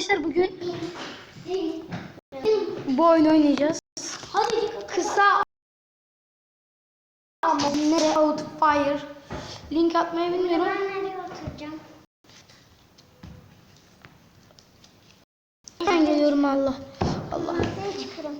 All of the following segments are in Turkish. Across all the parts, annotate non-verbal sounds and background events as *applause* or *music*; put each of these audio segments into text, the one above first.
arkadaşlar bugün bu oyunu oynayacağız. Hadi Kısa ama nereye out fire. Link atmayı bilmiyorum. ben nereye oturacağım? Ben geliyorum Allah. Allah. Masaya çıkarım.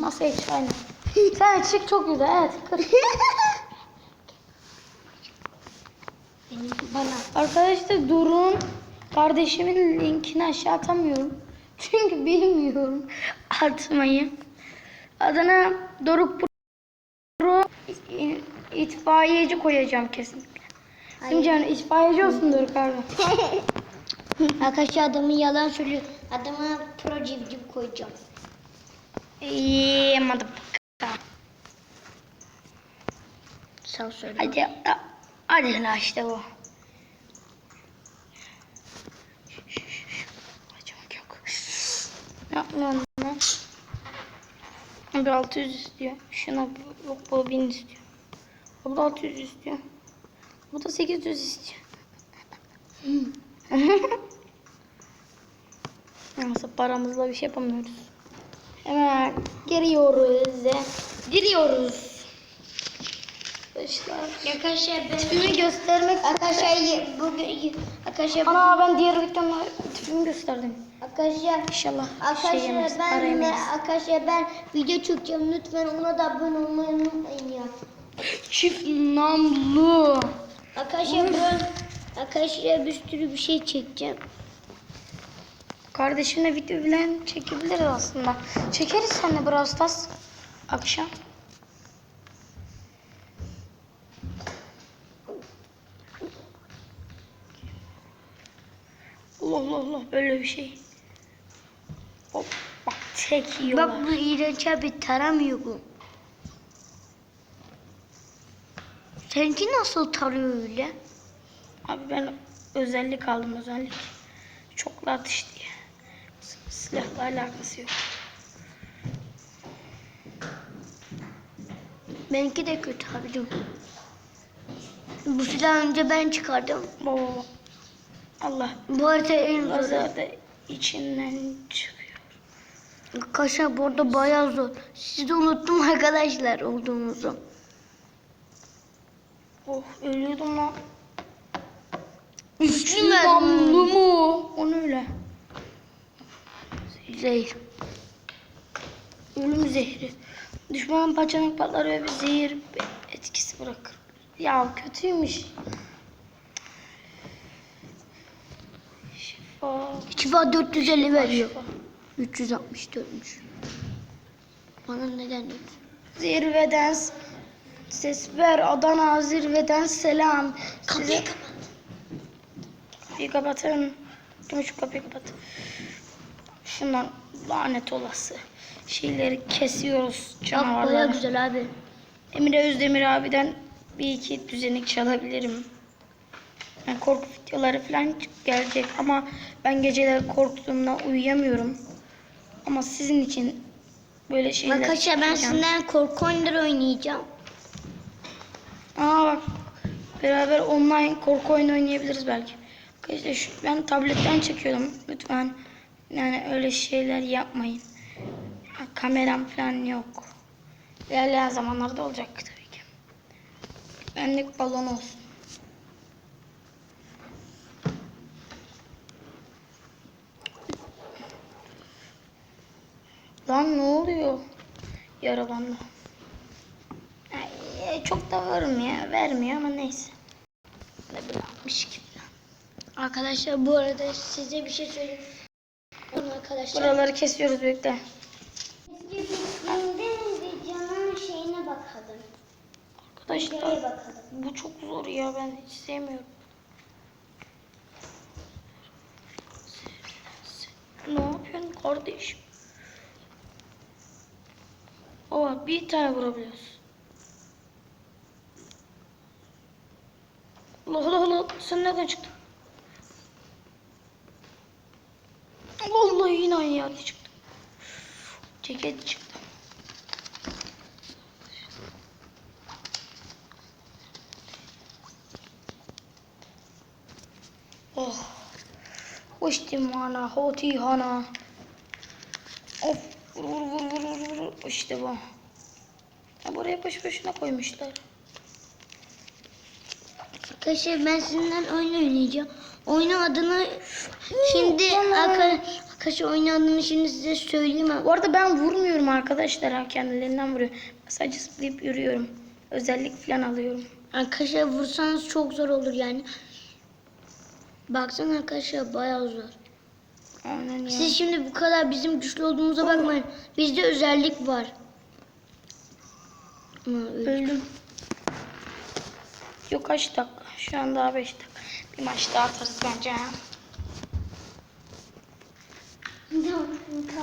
Masaya çık aynen. Sen çık çok güzel evet. Kır. Bana. *laughs* Arkadaşlar durun. Kardeşimin linkini aşağı atamıyorum. *laughs* Çünkü bilmiyorum atmayı. Adına Doruk Pro itfaiyeci koyacağım kesinlikle. Şimdi canım itfaiyeci olsun Doruk abi. *laughs* Arkadaşlar adamın yalan söylüyor. Adama pro civciv koyacağım. İyi hadi. Sen söyle. Hadi. Hadi la işte bu. Acımak yok. Ne yapmıyorum lan? Bir 600 istiyor. Şuna yok bu 1000 istiyor. Bu da 600 istiyor. Bu da 800 istiyor. *laughs* Neyse paramızla bir şey yapamıyoruz. Hemen giriyoruz. Giriyoruz. Arkadaşlar. Arkadaşlar ben... Tipimi göstermek Arkadaşlar bugün... Arkadaşlar Ana ben diğer videomda tipimi gösterdim. Arkadaşlar İnşallah şey Arkadaşlar para ben arkadaşlar ben video çekeceğim lütfen ona da abone olmayı unutmayın ya. Çift namlu. Arkadaşlar ben arkadaşlar bir sürü bir şey çekeceğim. Kardeşimle video bilen çekebiliriz aslında. Çekeriz seninle Brawl Stars akşam. Allah Allah Allah böyle bir şey. Hop bak bu iğrenç abi taramıyor bu. Seninki nasıl tarıyor öyle? Abi ben özellik aldım özellik. Çoklu atış diye. Silahla alakası yok. Benimki de kötü abicim. Bu silahı önce ben çıkardım. Baba. Allah. Bu arada en zor. Lazer de içinden çıkıyor. Arkadaşlar bu arada bayağı zor. Siz de unuttum arkadaşlar olduğunuzu. Oh ölüyordum lan. Üçlü? Damlı mu? O ne öyle? Zehir. Ölüm zehri. Düşmanın paçanık patlar ve bir zehir etkisi bırakır. Ya kötüymüş. Şifa. Şifa 450 veriyor. Şifa. 364'müş. Bana neden dedi? Zirveden ses ver Adana zirveden selam. Kapıyı Size- kapat. Kapıyı kapatın. Kim şu kapıyı kapat. Şundan lanet olası şeyleri kesiyoruz Bak bayağı canavarları. güzel abi. Emre Özdemir abiden bir iki düzenek çalabilirim. Yani korku videoları falan gelecek ama ben geceleri korktuğumda uyuyamıyorum. Ama sizin için böyle şeyler Arkadaşlar ben sizinle korku oyunları oynayacağım. Aa bak beraber online korku oyunu oynayabiliriz belki. Arkadaşlar şu, ben tabletten çekiyordum. Lütfen yani öyle şeyler yapmayın. Kameram falan yok. İlerleyen zamanlarda olacak tabii ki. Benlik balon olsun. Lan ne oluyor? Yara bandı. Ay, çok da vermiyor, vermiyor ama neyse. Ne böyle 62 falan. Arkadaşlar bu arada size bir şey söyleyeyim. Arkadaşlar. Buraları kesiyoruz birlikte. Videonun şeyine bakalım. Arkadaşlar bakalım. bu çok zor ya ben hiç sevmiyorum. Ne yapıyorsun kardeşim? Aa bir tane vurabiliyoruz. Allah Allah Allah sen nereden çıktın? Vallahi yine aynı yerde çıktım. Ceket çıktı. Oh. Uçtum hana, hoti hana. Of, vur vur vur vur vur. İşte bu. Ya buraya boş boşuna koymuşlar. Arkadaşlar ben sizinle oyun oynayacağım. Oyunun adını şimdi arka- arkadaşlar oyunun adını şimdi size söyleyeyim. Bu arada ben vurmuyorum arkadaşlar. Kendilerinden vuruyor. Sadece zıplayıp yürüyorum. Özellik falan alıyorum. Arkadaşlar vursanız çok zor olur yani. Baksana arkadaşlar bayağı zor. Aynen ya. Siz şimdi bu kadar bizim güçlü olduğumuza bakmayın. Bizde özellik var. Öldüm. Yok kaç dakika? Şu an daha 5 dakika. Bir maç daha atarız bence.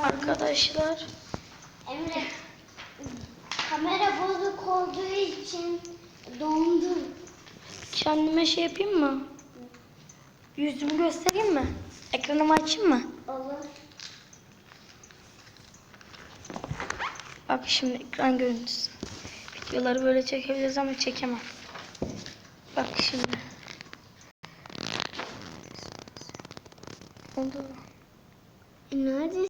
Arkadaşlar. Emre kamera bozuk olduğu için dondum. Kendime şey yapayım mı? Yüzümü göstereyim mi? Ekranımı açayım mı? Allah. Bak şimdi ekran görüntüsü. Videoları böyle çekebiliriz ama çekemem. Bak şimdi. Oldu. Neredesin?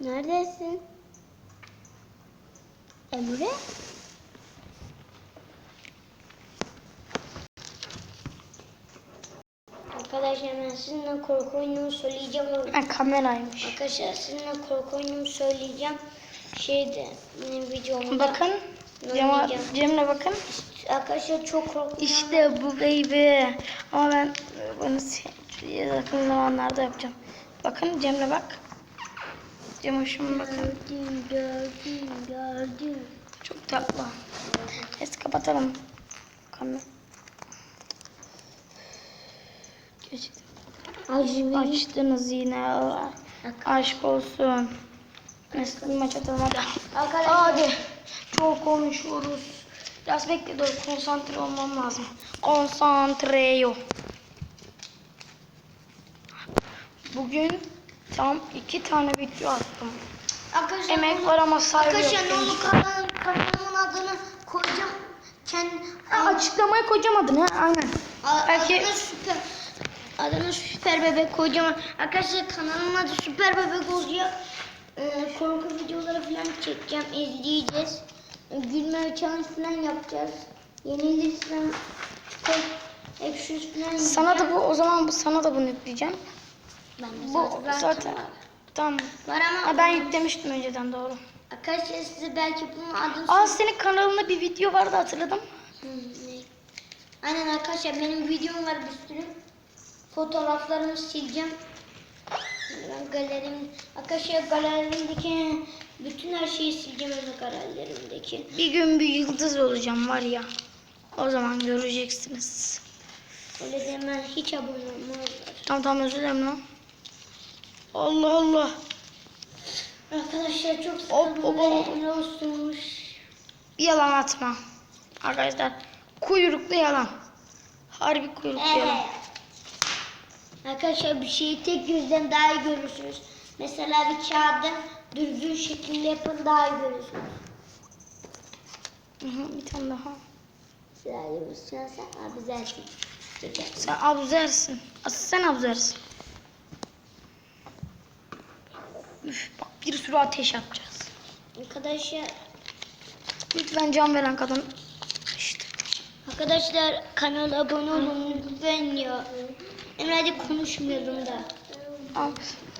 Neredesin? Emre? Arkadaşlar ben sizinle korku oyunumu söyleyeceğim. Ha, kameraymış. Arkadaşlar sizinle korku oyunumu söyleyeceğim. Şeyde benim videomda. Bakın. Cem, Oynayacağım. Cemre bakın. Arkadaşlar çok korktum. İşte bu baby. Ama ben bunu yakın zamanlarda yapacağım. Bakın Cemre bak. Cem hoşuma bakın. Gördüm, gördüm, gördüm. Çok tatlı. Neyse kapatalım. Kamera. Acemi. Açtınız yine. Aşk olsun. Bir maç atalım hadi. Çok konuşuyoruz. Biraz bekle dur. Konsantre olmam lazım. Konsantreo. Bugün tam iki tane video attım. Arkadaşlar, Emek var ama saygı yok. Arkadaşlar olur kanalın, kanalımın adını koyacağım. Kendi, Ha, açıklamaya koyacağım adını. ha, Aynen. A- Belki- süper adını süper bebek koyacağım. Arkadaşlar kanalımın adı süper bebek olacak. Ee, korku videoları falan çekeceğim. izleyeceğiz. Ee, gülme challenge falan yapacağız. Yenilirsem falan Sana da bu o zaman bu sana da bunu yükleyeceğim. Ben de Bu zaten tamam. Var ama Ha, ben yüklemiştim önceden doğru. arkadaşlar size belki bunun adını Aa senin kanalında bir video vardı hatırladım. Hı, ne? Aynen arkadaşlar benim videom var bir sürü. Fotoğraflarımı sileceğim. Ben galerim, arkadaşlar galerimdeki bütün her şeyi sileceğim özel galerilerimdeki. Bir gün bir yıldız olacağım var ya. O zaman göreceksiniz. Öyle de hemen hiç abone olmazlar. Tamam tamam özür dilerim lan. Allah Allah. Arkadaşlar çok Hop, hop, hop. sıkıldım. olsunmuş. Bir yalan atma. Arkadaşlar kuyruklu yalan. Harbi kuyruklu yalan. Arkadaşlar bir şeyi tek gözden daha iyi görürsünüz. Mesela bir kağıdı düzgün şekilde yapın daha iyi görürsünüz. Hı, bir tane daha. Abi zaten. Çeker. Sen abuzersin. Asıl sen abuzersin. Üf, bak bir sürü ateş yapacağız. Arkadaşlar, Lütfen can veren kadın. İşte. arkadaşlar kanala abone olun lütfen ya. Emre hadi konuşmuyorum da. Al.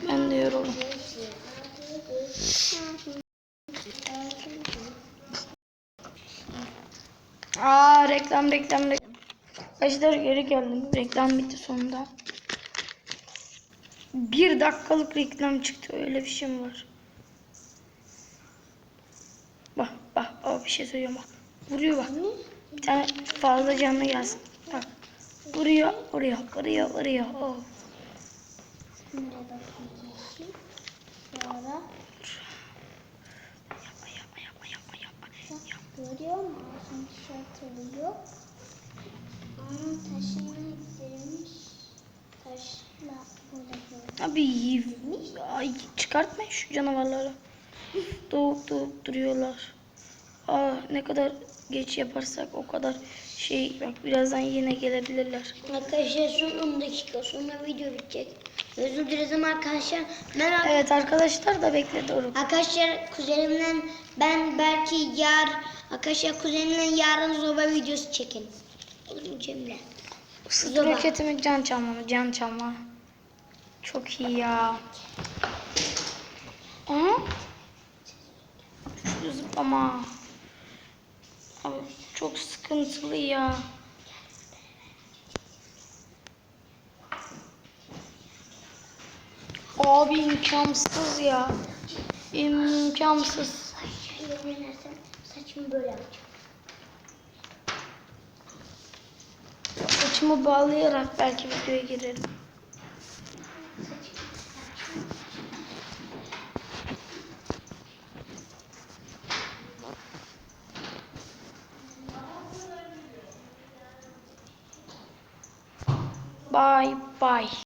Ben de yoruldum. Aa reklam reklam reklam. Arkadaşlar geri geldim. Reklam bitti sonunda. Bir dakikalık reklam çıktı. Öyle bir şey mi var? Bak bak bak bir şey söylüyorum bak. Vuruyor bak. Bir tane fazla canlı gelsin. Vuruyor, vuruyor, vuruyor, vuruyor. Oh. Sonra Yapma, yapma, yapma, yapma, yapma. yapma. görüyor musun? Ağzını şartılıyor. Onun taşını ittirmiş. Taşla burada böyle. Abi iyi. Ay, çıkartmayın şu canavarları. Doğup doğup duruyorlar. Aa, ne kadar geç yaparsak o kadar Şey bak birazdan yine gelebilirler. Arkadaşlar son 10 dakika sonra video bitecek. Özür dileriz ama arkadaşlar ben Evet arkadaşlar da bekle Doruk. Arkadaşlar kuzenimden ben belki yar arkadaşlar kuzenimden yarın zoba videosu çekin. Olur mu Cemile? Sırt Zoba. roketi mi can çalma mı? Can çalma. Çok iyi ya. Aha. Şu zıplama. Çok sıkıntılı ya. Abi imkansız ya. İmkansız. Saçımı böyle yapacağım. Saçımı bağlayarak belki videoya girerim. Pai.